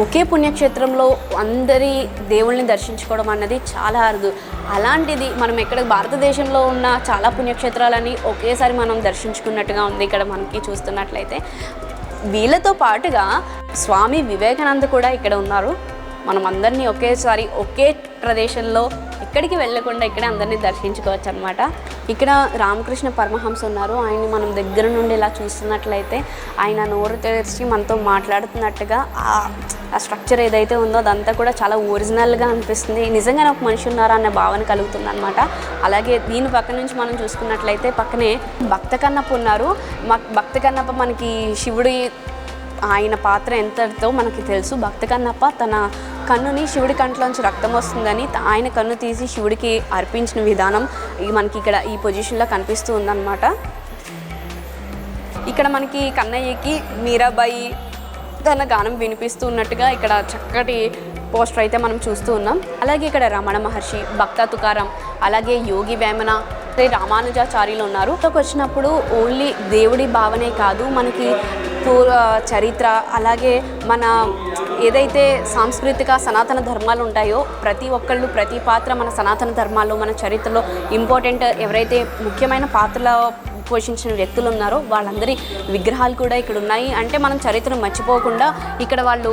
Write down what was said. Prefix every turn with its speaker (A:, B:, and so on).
A: ఒకే పుణ్యక్షేత్రంలో అందరి దేవుళ్ళని దర్శించుకోవడం అన్నది చాలా అరుదు. అలాంటిది మనం ఎక్కడ భారతదేశంలో ఉన్న చాలా పుణ్యక్షేత్రాలని ఒకేసారి మనం దర్శించుకున్నట్టుగా ఉంది ఇక్కడ మనకి చూస్తున్నట్లయితే. వీళ్ళతో పాటుగా స్వామి వివేకానంద కూడా ఇక్కడ ఉన్నారు. మనం అందరినీ ఒకేసారి ఒకే ప్రదేశంలో ఎక్కడికి వెళ్ళకుండా ఇక్కడే అందరినీ దర్శించుకోవచ్చు అనమాట ఇక్కడ రామకృష్ణ పరమహంస ఉన్నారు. ఆయన్ని మనం దగ్గర నుండి ఇలా చూస్తున్నట్లయితే ఆయన నోరు తెరిచి మనతో మాట్లాడుతున్నట్టుగా ఆ స్ట్రక్చర్ ఏదైతే ఉందో అదంతా కూడా చాలా ఒరిజినల్గా అనిపిస్తుంది. నిజంగానే ఒక మనిషి ఉన్నారా అనే భావన కలుగుతుంది అనమాట అలాగే దీని పక్క నుంచి మనం చూసుకున్నట్లయితే పక్కనే భక్త కన్నప్ప ఉన్నారు. మా- భక్త కన్నప్ప మనకి శివుడి ఆయన పాత్ర ఎంతతో మనకి తెలుసు. భక్త కన్నప్ప తన కన్నుని శివుడి కంట్లోంచి రక్తం వస్తుందని ఆయన కన్ను తీసి శివుడికి అర్పించిన విధానం మనకి ఇక్కడ ఈ పొజిషన్లో కనిపిస్తూ ఉందన్నమాట. ఇక్కడ మనకి కన్నయ్యకి మీరాబాయి తన గానం వినిపిస్తూ ఉన్నట్టుగా ఇక్కడ చక్కటి పోస్టర్ అయితే మనం చూస్తూ ఉన్నాం. అలాగే ఇక్కడ రమణ మహర్షి భక్త తుకారం అలాగే యోగి వేమన శ్రీ రామానుజాచార్యులు ఉన్నారు. ఇక్కడికి వచ్చినప్పుడు ఓన్లీ దేవుడి భావనే కాదు మనకి పూర్వ చరిత్ర అలాగే మన ఏదైతే సాంస్కృతిక సనాతన ధర్మాలు ఉంటాయో ప్రతి ఒక్కళ్ళు ప్రతి పాత్ర మన సనాతన ధర్మాల్లో మన చరిత్రలో ఇంపార్టెంట్ ఎవరైతే ముఖ్యమైన పాత్రల పోషించిన వ్యక్తులు ఉన్నారో వాళ్ళందరి విగ్రహాలు కూడా ఇక్కడ ఉన్నాయి అంటే మనం చరిత్రను మర్చిపోకుండా ఇక్కడ వాళ్ళు